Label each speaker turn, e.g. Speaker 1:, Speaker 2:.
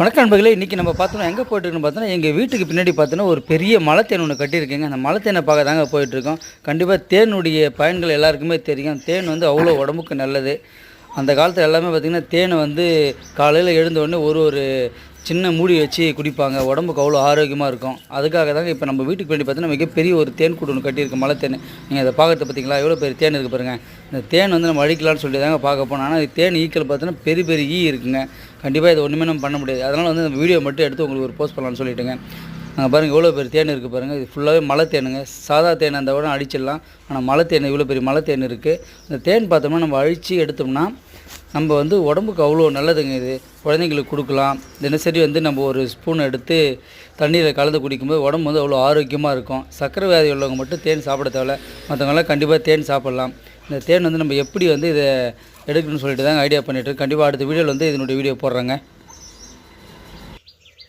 Speaker 1: வணக்கம் நண்பர்களே இன்றைக்கி நம்ம பார்த்தோம்னா எங்கே போயிட்டுருக்குன்னு பார்த்தோன்னா எங்கள் வீட்டுக்கு பின்னாடி பார்த்தோன்னா ஒரு பெரிய மலை தேன் ஒன்று கட்டியிருக்கேங்க. அந்த மலை தேனை பார்க்க தாங்க போயிட்டுருக்கோம். கண்டிப்பாக தேனுடைய பயன்கள் எல்லாருக்குமே தெரியும். தேன் வந்து அவ்வளோ உடம்புக்கு நல்லது. அந்த காலத்தில் எல்லாமே பார்த்திங்கன்னா தேனை வந்து காலையில் எழுந்த உடனே ஒரு ஒரு சின்ன மூடி வச்சு குடிப்பாங்க. உடம்புக்கு அவ்வளோ ஆரோக்கியமாக இருக்கும். அதுக்காக தாங்க இப்போ நம்ம வீட்டுக்கு பின்னாடி பார்த்தீங்கன்னா மிகப்பெரிய ஒரு தேன் கூடு ஒன்று கட்டியிருக்கு. மலை தேன். நீங்கள் அதை பார்க்கறது பார்த்தீங்களா எவ்வளோ பெரிய தேன் இருக்குது பாருங்கள் இந்த தேன் வந்து நம்ம அழிக்கலாம்னு சொல்லி தாங்க பார்க்க போனோம். ஆனால் தேன் ஈக்கள் பார்த்தீங்கன்னா பெரிய பெரிய ஈ இருக்குங்க. கண்டிப்பாக இது ஒன்றுமே நம்ம பண்ண முடியாது. அதனால் வந்து இந்த வீடியோ மட்டும் எடுத்து உங்களுக்கு ஒரு போஸ்ட் பண்ணலாம்னு சொல்லிட்டுங்க. அங்கே பாருங்கள் எவ்வளோ பெரிய தேன் இருக்குது பாருங்கள் இது ஃபுல்லாகவே மலை தேனுங்க. சாதா தேன் அந்த விட அடிச்சிடலாம். ஆனால் மலை தேன் இவ்வளோ பெரிய மலை தேன் இருக்குது இந்த தேன் பார்த்தோம்னா நம்ம அழித்து எடுத்தோம்னா நம்ம வந்து உடம்புக்கு அவ்வளோ நல்லதுங்க இது. குழந்தைங்களுக்கு கொடுக்கலாம். தினசரி வந்து நம்ம ஒரு ஸ்பூன் எடுத்து தண்ணியில் கலந்து குடிக்கும்போது உடம்பு வந்து அவ்வளோ ஆரோக்கியமாக இருக்கும். சர்க்கரை வியாதி உள்ளவங்க மட்டும் தேன் சாப்பிட தேவையில்ல. மற்றவங்களாம் கண்டிப்பாக தேன் சாப்பிட்லாம். இந்த தேன் வந்து நம்ம எப்படி வந்து இதை எடுக்கணும்னு சொல்லிட்டு தாங்க ஐடியா பண்ணிட்டு கண்டிப்பாக அடுத்த வீடியோவில் வந்து இதனுடைய வீடியோ போடுறேங்க.